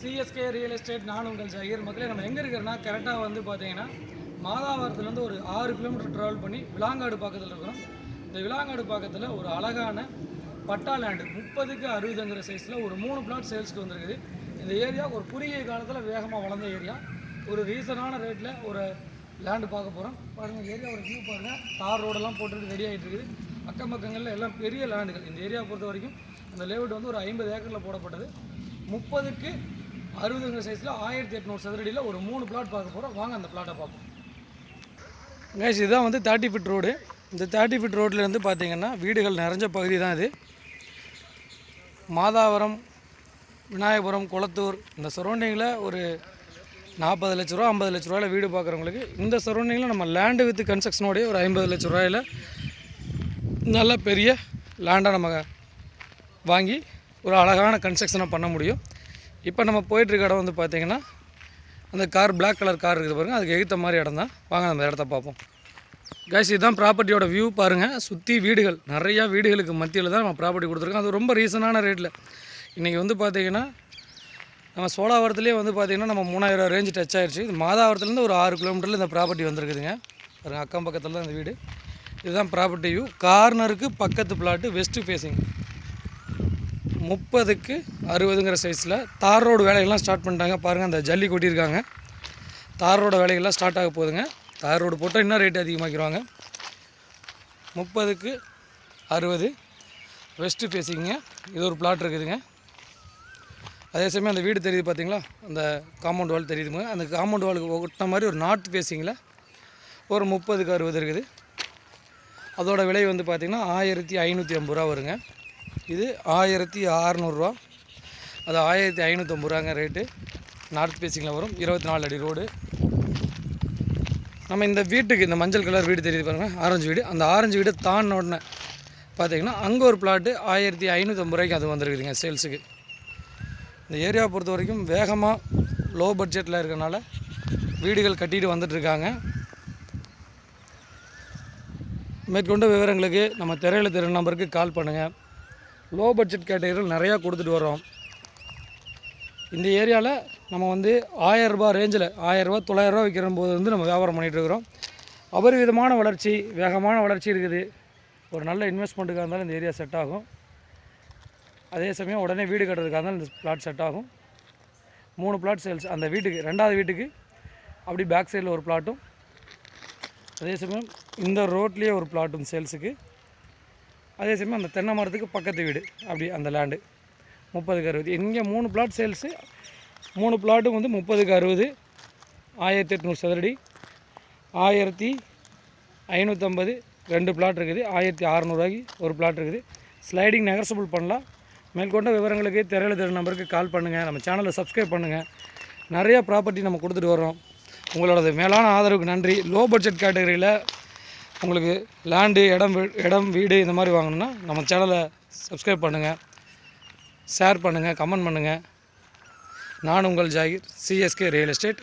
CSK real estate நான் உங்கள் ஜாகிர் மக்களே நம்ம எங்கே இருக்கிறோன்னா கரெக்டாக வந்து பார்த்தீங்கன்னா மாதாவரத்துலேருந்து ஒரு ஆறு கிலோமீட்டர் ட்ராவல் பண்ணி விலாங்காடு பக்கத்தில் இருக்கிறோம். இந்த விலாங்காடு பக்கத்தில் ஒரு அழகான பட்டா லேண்டு முப்பதுக்கு அறுபதுங்கிற சைஸில் ஒரு மூணு பிளாட் சேல்ஸ்க்கு வந்திருக்குது. இந்த ஏரியா ஒரு குறுகிய காலத்தில் வேகமாக வளர்ந்த ஏரியா ஒரு ரீசனான ரேட்டில் ஒரு லேண்டு பார்க்க போகிறோம் பாருங்கள் ஏரியா ஒரு வியூ பாருங்கள் தார் ரோடெல்லாம் போட்டுட்டு ரெடி ஆகிட்டு இருக்குது. அக்கம் பக்கங்களில் எல்லாம் பெரிய லேண்டுகள் இந்த ஏரியா பொறுத்த வரைக்கும் அந்த லேவுட் வந்து ஒரு ஐம்பது ஏக்கரில் போடப்பட்டது. முப்பதுக்கு அறுபதுங்கிற சைஸில் ஆயிரத்தி எட்நூறு சதுரடியில் ஒரு மூணு பிளாட் பார்க்க போகிறோம் வாங்க அந்த பிளாட்டை பார்ப்போம். கேஸ் இதுதான் வந்து தேர்ட்டி ஃபிட் ரோடு இந்த தேர்ட்டி ஃபிட் ரோட்லேருந்து பார்த்தீங்கன்னா வீடுகள் நிறைஞ்ச பகுதி தான் இது. மாதாவரம் விநாயகபுரம் குளத்தூர் இந்த சரௌண்டிங்கில் ஒரு நாற்பது லட்ச ரூபா ஐம்பது லட்ச ரூபாயில் வீடு பார்க்குறவங்களுக்கு இந்த சரௌண்டிங்கில் நம்ம லேண்டு வித் கன்ஸ்ட்ரக்ஷனோடய ஒரு ஐம்பது லட்ச ரூபாயில் நல்ல பெரிய லேண்டாக நம்ம வாங்கி ஒரு அழகான கன்ஸ்ட்ரக்ஷனை பண்ண முடியும். இப்போ நம்ம போயிட்டுருக்க இடம் வந்து பார்த்திங்கன்னா அந்த கார் பிளாக் கலர் கார் இருக்குது பாருங்கள் அதுக்கு எகுத்த மாதிரி இடம் தான். வாங்க அந்த இடத்த பார்ப்போம். கேஸ் இதுதான் ப்ராப்பர்ட்டியோட வியூ பாருங்கள் சுற்றி வீடுகள். நிறையா வீடுகளுக்கு மத்தியில் தான் நம்ம ப்ராப்பர்ட்டி கொடுத்துருக்கோம். அது ரொம்ப ரீசனான ரேட்டில் இன்றைக்கி வந்து பார்த்திங்கன்னா நம்ம சோழாவரத்துலேயே வந்து பார்த்திங்கன்னா நம்ம மூணாயிரம் ரேஞ்சு டச் ஆயிடுச்சு இது மாதாவரத்துலேருந்து ஒரு ஆறு கிலோமீட்டரில் இந்த ப்ராப்பர்ட்டி வந்துருக்குதுங்க. பாருங்கள் அக்கம் பக்கத்தில் தான் இந்த வீடு. இதுதான் ப்ராப்பர்ட்டி வியூ கார்னருக்கு பக்கத்து பிளாட்டு வெஸ்ட்டு ஃபேஸிங் முப்பதுக்கு அறுபதுங்கிற சைஸில் தார் ரோடு வேலைகள்லாம் ஸ்டார்ட் பண்ணிட்டாங்க. பாருங்கள் அந்த ஜல்லி கொட்டியிருக்காங்க. தார் ரோடு வேலைகள்லாம் ஸ்டார்ட் ஆக போகுதுங்க. தார் ரோடு போட்டால் இன்னும் ரேட் அதிகமாக்கிடுவாங்க. முப்பதுக்கு அறுபது. வெஸ்ட்டு ஃபேஸிங்க இது ஒரு பிளாட் இருக்குதுங்க. அதே சமயம் அந்த வீடு தெரியுது பார்த்தீங்களா அந்த காம்பவுண்ட் வால் தெரியுதுங்க அந்த காம்பவுண்ட் வாலுக்கு ஒட்டின மாதிரி ஒரு நார்த் ஃபேஸிங்கில் ஒரு முப்பதுக்கு அறுபது இருக்குது. அதோடய விலை வந்து பார்த்திங்கன்னா ஆயிரத்தி ஐநூற்றி ஐம்பது ரூபா வருங்க. இது ஆயிரத்தி அறநூறுவா. அது ஆயிரத்தி ஐநூற்றம்பது ரூபாங்க ரேட்டு. நார்த் பேசிங்கில் வரும். இருபத்தி நாலு அடி ரோடு. நம்ம இந்த வீட்டுக்கு இந்த மஞ்சள் கலர் வீடு தெரியுது பாருங்கள் ஆரஞ்சு வீடு. அந்த ஆரஞ்சு வீடு தான் உடனே பார்த்திங்கன்னா அங்கே ஒரு பிளாட்டு ஆயிரத்தி ஐநூற்றம்பது ரூபாய்க்கு அது வந்துருக்குதுங்க சேல்ஸுக்கு. இந்த ஏரியாவை பொறுத்த வரைக்கும் வேகமாக லோ பட்ஜெட்டில் இருக்கறனால வீடுகள் கட்டிட்டு வந்துட்டுருக்காங்க மேற்கொண்ட விவரங்களுக்கு நம்ம திரையில் திரு நம்பருக்கு கால் பண்ணுங்கள் லோ பட்ஜெட் கேட்டகரியில் நிறையா கொடுத்துட்டு வரோம் இந்த ஏரியாவில் நம்ம வந்து ஆயரரூபா ரேஞ்சில் ஆயரரூபா தொள்ளாயிரரூபா விற்கிற போது வந்து நம்ம வியாபாரம் பண்ணிகிட்டு இருக்கிறோம். அபரிவிதமான வளர்ச்சி வேகமான வளர்ச்சி இருக்குது. ஒரு நல்ல இன்வெஸ்ட்மெண்ட்டுக்காக இருந்தாலும் இந்த ஏரியா செட் ஆகும். அதே சமயம் உடனே வீடு கட்டுறதுக்காக இருந்தாலும் இந்த பிளாட் செட் ஆகும். மூணு பிளாட் சேல்ஸ் அந்த வீட்டுக்கு ரெண்டாவது வீட்டுக்கு அப்படி பேக் சைடில் ஒரு பிளாட்டும் அதே சமயம் இந்த ரோட்லேயே ஒரு பிளாட்டும் சேல்ஸுக்கு அதே சமயம் அந்த தென்னை மரத்துக்கு பக்கத்து வீடு அப்படி அந்த லேண்டு முப்பதுக்கு அறுபது. இங்கே மூணு பிளாட் சேல்ஸு மூணு பிளாட்டும் வந்து முப்பதுக்கு அறுபது. ஆயிரத்தி எட்நூறு சதுரடி. ஆயிரத்தி ஐநூற்றம்பது ரெண்டு பிளாட் இருக்குது. ஆயிரத்தி அறநூறுவாய்க்கு ஒரு பிளாட் இருக்குது. ஸ்லைடிங் நெகர்சபிள் பண்ணலாம். மேற்கொண்ட விவரங்களுக்கு திரையில திரு நம்பருக்கு கால் பண்ணுங்கள் நம்ம சேனலை சப்ஸ்கிரைப் பண்ணுங்கள் நிறையா ப்ராப்பர்ட்டி நம்ம கொடுத்துட்டு வரோம் உங்களோட மேலான ஆதரவுக்கு நன்றி. லோ பட்ஜெட் கேட்டகரியில் உங்களுக்கு லேண்டு இடம் வீ- இடம் வீடு இந்த மாதிரி வாங்கணுன்னா நம்ம சேனலை சப்ஸ்கிரைப் பண்ணுங்கள் ஷேர் பண்ணுங்கள் கமெண்ட் பண்ணுங்கள் நான் உங்கள் ஜாகிர் சிஎஸ்கே ரியல் எஸ்டேட்